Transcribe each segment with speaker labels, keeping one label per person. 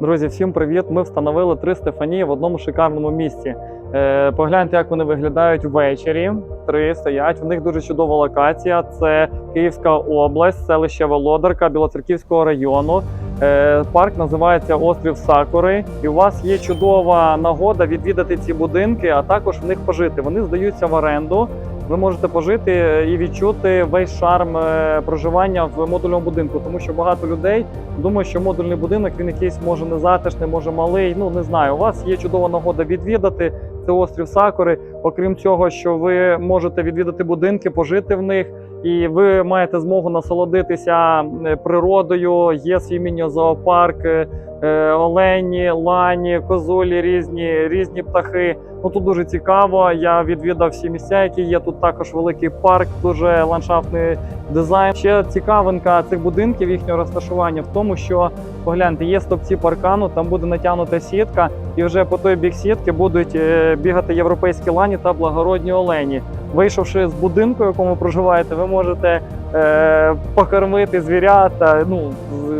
Speaker 1: Друзі, всім привіт! Ми встановили три Стефанії в одному шикарному місці. Е, погляньте, як вони виглядають ввечері. Три стоять. В них дуже чудова локація. Це Київська область, селище Володарка Білоцерківського району. Е, парк називається Острів Сакури. І у вас є чудова нагода відвідати ці будинки, а також в них пожити. Вони здаються в оренду. Ви можете пожити і відчути весь шарм е, проживання в модульному будинку, тому що багато людей думають, що модульний будинок він якийсь може не затишний, може малий. Ну не знаю. У вас є чудова нагода відвідати. Це острів Сакури. Окрім цього, що ви можете відвідати будинки, пожити в них, і ви маєте змогу насолодитися е, природою. Є свій міні-зоопарк, е, е, олені, лані, козулі, різні, різні птахи. Ну тут дуже цікаво. Я відвідав всі місця, які є. Тут також великий парк, дуже ландшафтний дизайн. Ще цікавинка цих будинків, їхнього розташування в тому, що погляньте, є стопці паркану, там буде натягнута сітка, і вже по той бік сітки будуть е, бігати європейські лані та благородні олені. Вийшовши з будинку, в якому проживаєте, ви можете е, покормити звірята. Ну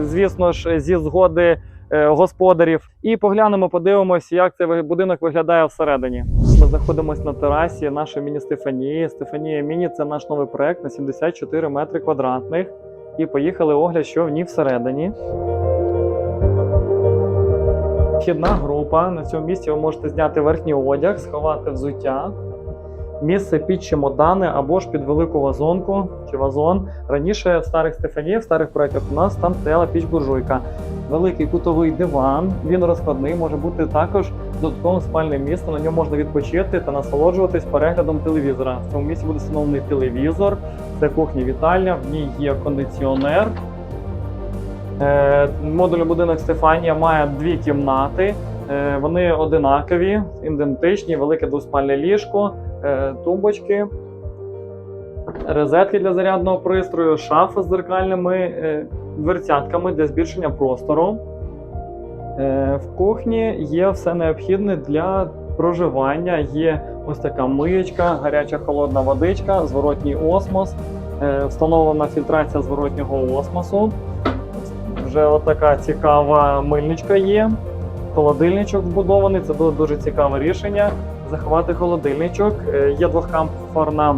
Speaker 1: звісно ж, зі згоди е, господарів. І поглянемо, подивимося, як цей будинок виглядає всередині. Ми знаходимося на терасі нашої міні-Стефанії. Стефанія Міні це наш новий проект на 74 метри квадратних. І поїхали огляд, що в ній всередині. Вхідна група. На цьому місці ви можете зняти верхній одяг, сховати взуття. Місце під чемодани або ж під велику вазонку чи вазон. Раніше в старих Стефаніях, в старих проєктах у нас там стояла піч буржуйка. Великий кутовий диван, він розкладний, може бути також додатковим спальним місцем. На ньому можна відпочити та насолоджуватись переглядом телевізора. В цьому місці буде встановлений телевізор, це кухня вітальня, в ній є кондиціонер. Е, Модульний будинок Стефанія має дві кімнати. Е, Вони одинакові, ідентичні, велике двоспальне ліжко, е, тумбочки, розетки для зарядного пристрою, шафа з дзеркальними е, дверцятками для збільшення простору. В кухні є все необхідне для проживання. Є ось така миєчка, гаряча холодна водичка, зворотній осмос, встановлена фільтрація зворотнього осмосу. Вже отака цікава мильничка є. Холодильничок вбудований, це було дуже цікаве рішення. Заховати холодильничок. Е, Є двохкамфорна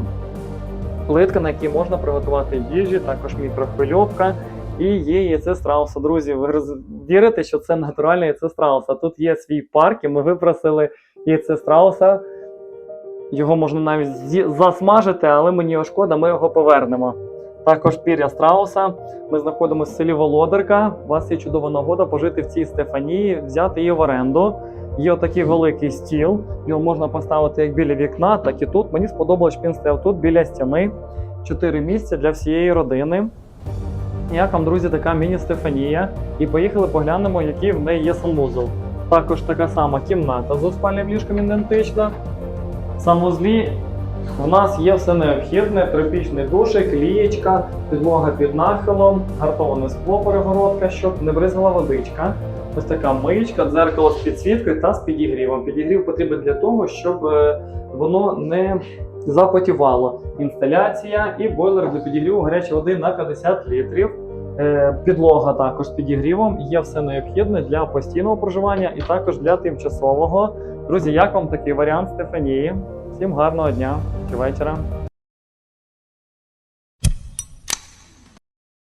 Speaker 1: плитка, на якій можна приготувати їжі, також мікрохвильовка. І є яйце страуса. Друзі, ви вірите, що це натуральне яйце страуса. Тут є свій парк, і ми випросили яйце страуса. Його можна навіть засмажити, але мені його шкода, ми його повернемо. Також пір'я страуса. Ми знаходимося в селі Володарка. У вас є чудова нагода пожити в цій Стефанії, взяти її в оренду. Є отакий великий стіл. Його можна поставити як біля вікна, так і тут. Мені сподобалось, що він стояв тут біля стіни. Чотири місця для всієї родини. Як вам, друзі, така міні-Стефанія. І поїхали поглянемо, який в неї є санвузол. Також така сама кімната з спальним ліжком ідентична. Санвузлі у нас є все необхідне: трипічний душик, лієчка, підлога під нахилом, гартоване скло перегородка, щоб не бризгала водичка. Ось така миєчка, дзеркало з підсвіткою та з підігрівом. Підігрів потрібен для того, щоб е, воно не запотівало. Інсталяція і бойлер для підігріву гарячої води на 50 літрів. Е, Підлога також з підігрівом. Є все необхідне для постійного проживання і також для тимчасового. Друзі, як вам такий варіант Стефанії? Всім гарного дня чи вечора.